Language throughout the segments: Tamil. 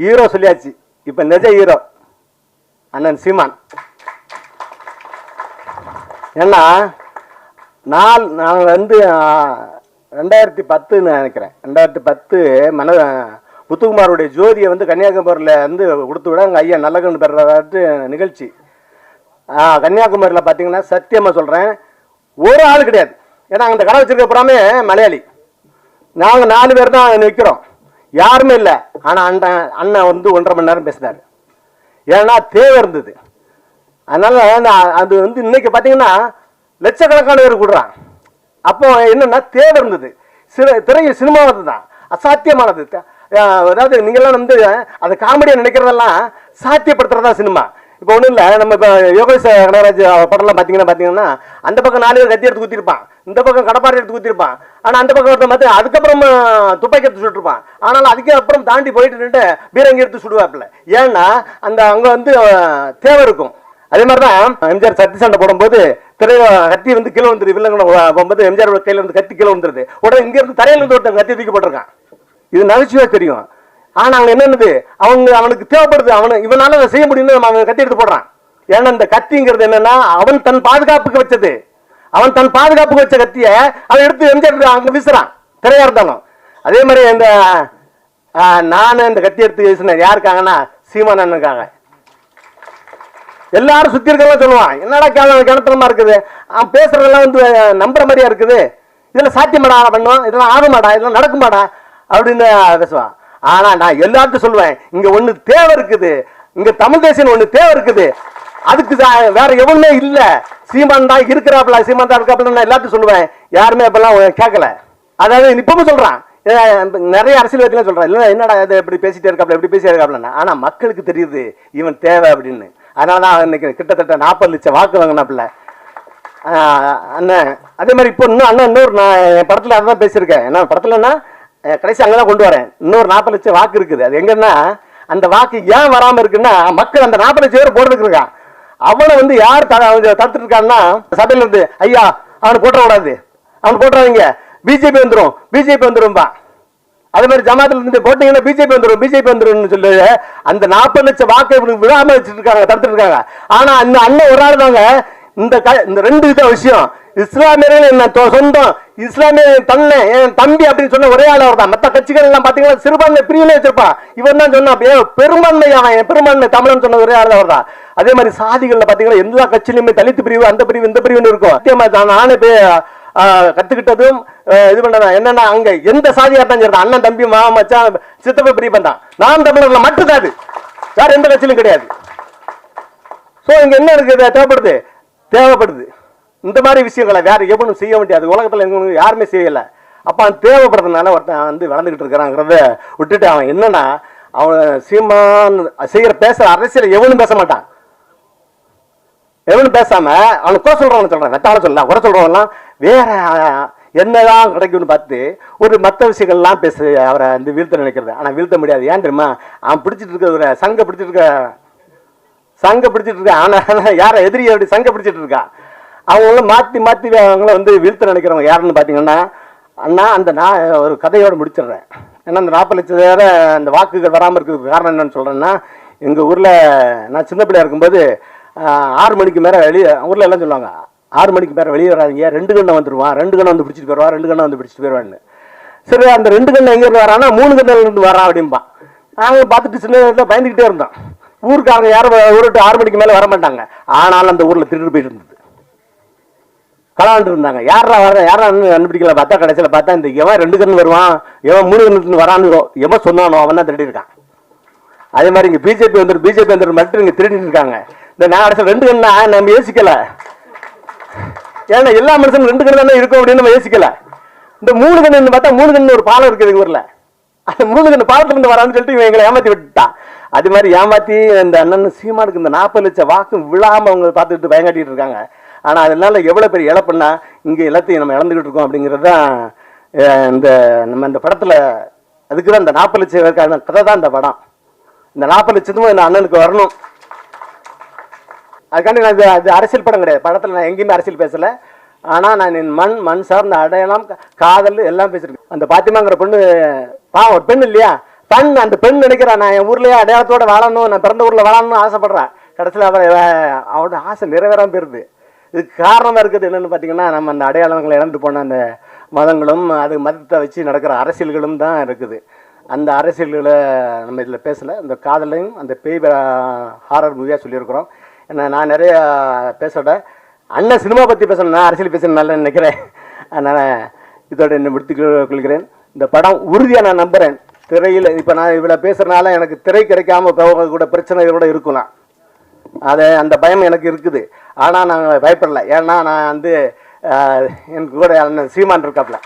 ஹீரோ சொல்லியாச்சு. இப்போ நிஜ ஹீரோ. அண்ணன் சீமான். ஏன்னா நாள் நான் வந்து ரெண்டாயிரத்தி பத்துன்னு நினைக்கிறேன். ரெண்டாயிரத்தி பத்து மன முத்துக்குமாருடைய ஜோதியை வந்து கன்னியாகுமரியில் வந்து கொடுத்து விட அங்கே ஐயா நல்லகன் பெறதாட்டு நிகழ்ச்சி. கன்னியாகுமரியில் பார்த்தீங்கன்னா சத்தியமாக சொல்கிறேன் ஒரு ஆள் கிடையாது. ஏன்னா அந்த கடை வச்சிருக்க புறாமே மலையாளி. நாங்கள் நாலு பேர் தான் நிற்கிறோம் யாருமே இல்லை. ஆனால் அண்ணன் அண்ணன் வந்து ஒன்றரை மணி நேரம் பேசினார். ஏன்னா தேவை இருந்தது. அதனால் நான் அது வந்து இன்னைக்கு பார்த்தீங்கன்னா லட்சக்கணக்கான பேர் கூடுறான். அப்போ என்னென்னா தேவை இருந்தது. சில திரையில் சினிமா தான் அசாத்தியமானது. அதாவது நீங்களாம் வந்து அதை காமெடியாக நினைக்கிறதெல்லாம் சாத்தியப்படுத்துறதா சினிமா. இப்போ ஒன்றும் இல்லை. நம்ம இப்போ யோகேஷ் கனகராஜ் படம்லாம் பார்த்தீங்கன்னா பார்த்தீங்கன்னா அந்த பக்கம் நாலு பேர் கத்தி எடுத்து குத்திருப்பான். இந்த பக்கம் கடப்பாறை எடுத்து குத்திருப்பான். ஆனால் அந்த பக்கம் ஒருத்தன் பார்த்து அதுக்கப்புறம் துப்பாக்கி எடுத்து சுட்டுருப்பான். ஆனால் அதுக்கே அப்புறம் தாண்டி போயிட்டு நின்று பீரங்கி எடுத்து சுடுவாப்புல. ஏன்னா அந்த அங்கே வந்து தேவை இருக்கும். அதே மாதிரி தான் எம்ஜிஆர் சத்தி சண்டை போடும்போது திரை கத்தி வந்து கீழே வந்துருது வில்லங்கன போகும்போது எம்ஜிஆர் கையில் இருந்து கத்தி கீழே வந்துருது உடனே இங்கேருந்து இருந்து இருந்து ஒருத்தன் கத்தி தூக்கி போட்டிருக்கான். இது நகைச்சுவாக தெரியும். ஆனா அவங்க என்னன்னு அவங்க அவனுக்கு தேவைப்படுது அவனு இவனால அதை செய்ய முடியும்னு நம்ம அவன் கத்தி எடுத்து போடுறான். ஏன்னா இந்த கத்திங்கிறது என்னன்னா அவன் தன் பாதுகாப்புக்கு வச்சது. அவன் தன் பாதுகாப்புக்கு வச்ச கத்திய அவன் எடுத்து எம்ஜிஆர் அங்க வீசுறான். திரையா இருந்தாலும். அதே மாதிரி இந்த நானும் நானு இந்த கத்தி எடுத்து வீசினேன் யாருக்காங்கன்னா சீமான் அண்ணனுக்காங்க எல்லாரும் சுத்தி இருக்கவங்க சொல்லுவான் என்னடா கேள கிணத்தனமா இருக்குது? அவன் பேசுறதெல்லாம் வந்து நம்புற மாதிரியா இருக்குது? இதெல்லாம் சாத்தியமாடா பண்ணுவான். இதெல்லாம் ஆகுமாடா? இதெல்லாம் நடக்குமாடா? அப்படின்னு பேசுவான். ஆனா நான் எல்லாத்தையும் சொல்லுவேன் இங்க ஒண்ணு தேவை இருக்குது. இங்க தமிழ் தேசியம் ஒண்ணு தேவை இருக்குது. அதுக்கு வேற எவனுமே இல்ல. சீமான் தான் இருக்கிறாப்ல சீமான் தான் இருக்காப்ல நான் எல்லாத்தையும் சொல்லுவேன். யாருமே அப்பெல்லாம் கேட்கல. அதாவது இப்பவும் சொல்றான். நிறைய அரசியல்வாதிலாம் சொல்றான். இல்ல என்னடா இது இப்படி பேசிட்டே இருக்காப்ல இப்படி பேசிட்டே இருக்காப்ல ஆனா மக்களுக்கு தெரியுது இவன் தேவை அப்படின்னு. அதனால தான் இன்னைக்கு கிட்டத்தட்ட நாற்பது லட்சம் வாக்கு வாங்கினாப்புல. அண்ணன் அதே மாதிரி இப்போ இன்னும் அண்ணன் இன்னொரு நான் என் படத்தில் அதான் பேசியிருக்கேன். என்ன படத்துலன்னா கடைசி அங்கே தான் கொண்டு வரேன். இன்னொரு நாற்பது லட்சம் வாக்கு இருக்குது. அது எங்கன்னா அந்த வாக்கு ஏன் வராமல் இருக்குன்னா மக்கள் அந்த நாற்பது லட்சம் பேர் போடுறதுக்கு இருக்கான் அவனை வந்து யார் த- தடுத்துட்டு இருக்கான்னா சபையில் இருந்து ஐயா அவனை போட்டக்கூடாது அவனை போட்டுறாதீங்க. பிஜேபி வந்துடும் பிஜேபி வந்துரும்பா. அதே மாதிரி ஜமாத்தில் இருந்து போட்டீங்கன்னா பிஜேபி வந்துடும் பிஜேபி வந்துடும் சொல்லி அந்த நாற்பது லட்சம் வாக்கை இவனுக்கு விடாம வச்சுட்டு இருக்காங்க தடுத்துட்டு இருக்காங்க. ஆனா அந்த அண்ணன் ஒரு ஆள் தாங்க இந்த க- இந்த ரெண்டு வித விஷயம். இஸ்லாமியர்கள் என்ன சொந்தம். இஸ்லாமிய தன்னை என் தம்பி அப்படின்னு சொன்ன ஒரே ஆள் அவர் தான் மற்ற கட்சிகள் எல்லாம் பாத்தீங்கன்னா சிறுபான்மை பிரிவிலே வச்சிருப்பான் இவன் தான் சொன்னா அப்படியே பெரும்பான்மை அவன் என் பெரும்பான்மை தமிழன் சொன்ன ஒரே ஆள் அவர் தான் அதே மாதிரி சாதிகள்ல பாத்தீங்கன்னா எல்லா கட்சியிலுமே தலித்து பிரிவு அந்த பிரிவு இந்த பிரிவுன்னு இருக்கும். சத்தியமா தான் நானே போய் கத்துக்கிட்டதும் இது பண்ணதான் என்னன்னா அங்க எந்த சாதியா தான் சரி அண்ணன் தம்பி மா மச்சான் சித்தப்ப பிரிப்பன் தான் நான் தமிழர்ல மட்டும்தான் அது. வேற எந்த கட்சியிலும் கிடையாது. சோ இங்க என்ன இருக்குது? தேவைப்படுது? தேவைப்படுது. இந்த மாதிரி விஷயங்களை வேற எவனும் செய்ய முடியாது உலகத்துல எங்க யாருமே செய்யலை. அப்ப அவன் தேவைப்படுறதுனால ஒருத்தன் வந்து வளர்ந்துகிட்டு இருக்கிறாங்கிறத விட்டுட்டு அவன் என்னன்னா அவன் சீமான் செய்யற பேசுற அரசியல் எவனும் பேச மாட்டான். எவனும் பேசாம அவனுக்கு குறை சொல்கிறவன் சொல்கிறான் வெத்தால சொல்லலாம் குறை சொல்றவன்லாம் வேற என்னதான் கிடைக்கும்னு பார்த்து ஒரு மற்ற விஷயங்கள்லாம் பேசு அவரை வந்து வீழ்த்த நினைக்கிறது. ஆனா வீழ்த்த முடியாது. ஏன் தெரியுமா? அவன் பிடிச்சிட்டு இருக்க ஒரு சங்க பிடிச்சிட்டு இருக்க சங்க பிடிச்சிட்டு இருக்கான் ஆனா யார எதிரி அப்படி சங்க பிடிச்சிட்டு இருக்கான் அவங்கள மாற்றி மாற்றி அவங்கள வந்து வீழ்த்த நினைக்கிறவங்க யாருன்னு பார்த்தீங்கன்னா அண்ணா அந்த நான் ஒரு கதையோடு முடிச்சிடுறேன். ஏன்னா அந்த நாற்பது லட்சம் வேற அந்த வாக்குகள் வராமல் இருக்கிறதுக்கு காரணம் என்னன்னு சொல்கிறேன்னா எங்கள் ஊரில் நான் சின்ன பிள்ளையாக இருக்கும்போது ஆறு மணிக்கு மேலே வெளியே ஊரில் எல்லாம் சொல்லுவாங்க ஆறு மணிக்கு மேலே வெளியே வராதீங்க ரெண்டு கண்ணை வந்துடுவான் ரெண்டு கண்ணை வந்து பிடிச்சிட்டு போயிடுவான் ரெண்டு கண்ணை வந்து பிடிச்சிட்டு போயிடுவான்னு. சரி அந்த ரெண்டு கண்ணை எங்கேருந்து வரானா மூணு கண்ணிலிருந்து வரான் அப்படிம்பான் நாங்கள் பார்த்துட்டு சின்ன பயந்துக்கிட்டே இருந்தோம். ஊருக்காரங்க யாரும் ஊருட்டு ஆறு மணிக்கு மேலே வர மாட்டாங்க. ஆனாலும் அந்த ஊரில் திருட்டு போயிட்டு இருந்தது. கலாண்டு இருந்தாங்க. யாரா வர யாரா கண்டுபிடிக்கல? பார்த்தா கடைசியில பார்த்தா இந்த எவன் ரெண்டு கண்ணு வருவான்? எவன் மூணு கண்ணு வரான்னு எவன் சொன்னானோ அவன் தான் திருடி இருக்கான் அதே மாதிரி இங்கே பிஜேபி வந்துட்டு பிஜேபி வந்துட்டு மட்டும் இங்கே திருடி இருக்காங்க. இந்த நான் கடைசியில் ரெண்டு கண்ணா? நம்ம யோசிக்கல. ஏன்னா எல்லா மனுஷனும் ரெண்டு கண்ணு தானே இருக்கும் அப்படின்னு நம்ம யோசிக்கல. இந்த மூணு கண்ணு பார்த்தா மூணு கண்ணு ஒரு பாலம் இருக்குது எங்கள் ஊரில். அந்த மூணு கண்ணு பாலத்துல இருந்து வரான்னு சொல்லிட்டு இவன் எங்களை ஏமாத்தி விட்டுட்டான். அது மாதிரி ஏமாத்தி இந்த அண்ணன் சீமானுக்கு இந்த நாற்பது லட்சம் வாக்கு விழாம அவங்க பார்த்துட்டு பயங்காட்டிட்டு இருக்காங்க. ஆனால் அதனால் எவ்வளோ பெரிய இழப்புன்னா இங்கே எல்லாத்தையும் நம்ம இழந்துக்கிட்டு இருக்கோம் அப்படிங்கிறது தான் இந்த நம்ம இந்த படத்தில் அதுக்கு தான் இந்த நாற்பது லட்சம் பேருக்கான கதை தான் இந்த படம். இந்த நாற்பது லட்சத்தும் இந்த அண்ணனுக்கு வரணும். அதுக்காண்டி நான் இது அது அரசியல் படம் கிடையாது. படத்தில் நான் எங்கேயுமே அரசியல் பேசலை. ஆனால் நான் என் மண் மண் சார்ந்த அடையாளம் காதல் எல்லாம் பேசியிருக்கேன் அந்த பாத்திமாங்கிற பொண்ணு பாவம் ஒரு பெண் இல்லையா? பெண் அந்த பெண் நினைக்கிறான் நான் என் ஊர்லேயே அடையாளத்தோடு வாழணும் நான் பிறந்த ஊரில் வாழணும்னு ஆசைப்படுறேன் கடைசியில் அவன் அவனோட அவளோட ஆசை நிறைவேறாமல் போயிருது. இதுக்கு காரணமாக இருக்கிறது என்னென்னு பார்த்தீங்கன்னா நம்ம அந்த அடையாளங்களை இழந்து போன அந்த மதங்களும் அது மதத்தை வச்சு நடக்கிற அரசியல்களும் தான் இருக்குது. அந்த அரசியல்களை நம்ம இதில் பேசலை. அந்த காதலையும் அந்த பேய் ஹாரர் மூவியாக சொல்லியிருக்கிறோம். ஏன்னா நான் நிறைய பேசோட அண்ணன் சினிமா பற்றி பேசணும். நான் அரசியல் பேசணும் நல்லா நினைக்கிறேன். அதனால் இதோட என்ன முடித்து கொள்கிறேன் இந்த படம் உறுதியாக நான் நம்புகிறேன் திரையில் இப்போ நான் இவ்வளோ பேசுகிறனால எனக்கு திரை கிடைக்காம கூட பிரச்சனை கூட இருக்கலாம் அது அந்த பயம் எனக்கு இருக்குது. ஆனால் நான் பயப்படலை. ஏன்னா நான் வந்து எனக்கு கூட அண்ணன் சீமான் இருக்காப்புல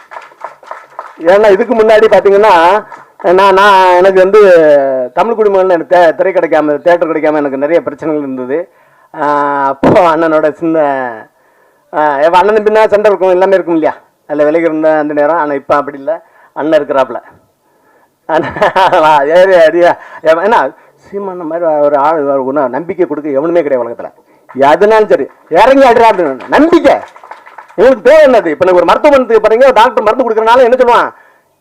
ஏன்னா இதுக்கு முன்னாடி பார்த்தீங்கன்னா நான் நான் எனக்கு வந்து தமிழ் குடிமகன் எனக்கு தே திரை கிடைக்காம தேட்டர் கிடைக்காம எனக்கு நிறைய பிரச்சனைகள் இருந்தது. அப்போ அண்ணனோட சின்ன என் அண்ணன் பின்னா சண்டை இருக்கும் எல்லாமே இருக்கும் இல்லையா? அதில் விலகி இருந்த அந்த நேரம். ஆனால் இப்போ அப்படி இல்லை. அண்ணன் இருக்கிறாப்புல ஏன்னா சீமான மாதிரி ஒரு ஆள் ஒன்றும் நம்பிக்கை கொடுக்க எவனுமே கிடையாது உலகத்தில். எதுனாலும் சரி இறங்கி ஆடுறா அப்படின்னு நம்பிக்கை. இவனுக்கு தேவை என்னது? இப்போ எனக்கு ஒரு மருத்துவமனைக்கு பாருங்க டாக்டர் மருந்து கொடுக்குறனால என்ன சொல்லுவான்?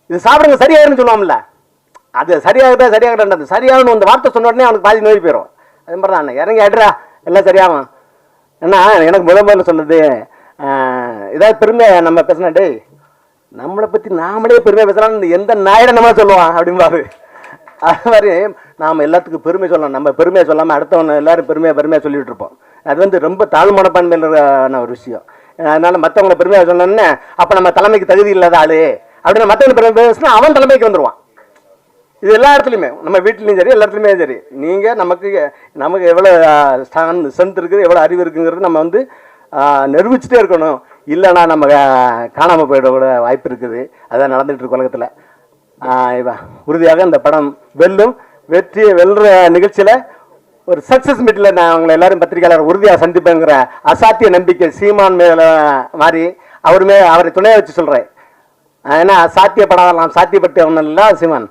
இது சாப்பிடுங்க சரியாயிருன்னு சொல்லுவான்ல. அது சரியாகதா சரியாகட்டா சரியாகணும் அந்த வார்த்தை சொன்ன உடனே அவனுக்கு பாதி நோய் போயிடும் அது மாதிரி தான் இறங்கி ஆடுறா எல்லாம் சரியாகும். ஏன்னா எனக்கு முதல் முதல்ல சொன்னது இதாவது ஏதாவது நம்ம பேசினா டேய் நம்மளை பற்றி நாமளே பெருமையாக பேசலாம்னு எந்த நாயிட நம்ம சொல்லுவான் அப்படிம்பாரு. அது மாதிரி நாம் எல்லாத்துக்கும் பெருமை சொல்லலாம் நம்ம பெருமையாக சொல்லாமல் அடுத்தவன் எல்லாரும் பெருமையாக பெருமையாக சொல்லிட்டு இருப்போம். அது வந்து ரொம்ப தாழ்மனப்பான்மையிலான ஒரு விஷயம். அதனால் மற்றவங்களை பெருமையாக சொன்னோன்னே அப்போ நம்ம தலைமைக்கு தகுதி இல்லாத ஆளு. அப்படின்னு மற்றவங்க பெருமை பேசினா அவன் தலைமைக்கு வந்துடுவான் இது எல்லா இடத்துலையுமே. நம்ம வீட்லேயும் சரி எல்லா இடத்துலையுமே சரி. நீங்கள் நமக்கு நமக்கு எவ்வளோ ஸ்டான் ஸ்ட்ரென்த் இருக்குது எவ்வளோ அறிவு இருக்குங்கிறது நம்ம வந்து நிரூபிச்சுட்டே இருக்கணும். இல்லைன்னா நம்ம காணாமல் காணாம போயிட கூட வாய்ப்பு இருக்குது. அதான் நடந்துகிட்டு இருக்கு உலகத்தில். உறுதியாக இந்த படம் வெல்லும். வெற்றி வெல்ற நிகழ்ச்சியில் ஒரு சக்ஸஸ் மீட்டில் நான் அவங்களை எல்லாரும் பத்திரிகையாளர் உறுதியாக சந்திப்பேங்கிற அசாத்திய நம்பிக்கை சீமான் மேல மாதிரி அவருமே அவரை துணையை வச்சு சொல்கிறேன் ஏன்னா சாத்தியப்படாத நாம் ஒன்றும் இல்லை சீமான்.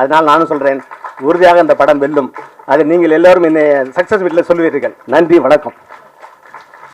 அதனால் நானும் சொல்கிறேன் உறுதியாக இந்த படம் வெல்லும். அது நீங்கள் எல்லோரும் என்னை சக்ஸஸ் வீட்டில் சொல்லுவீர்கள் நன்றி வணக்கம்.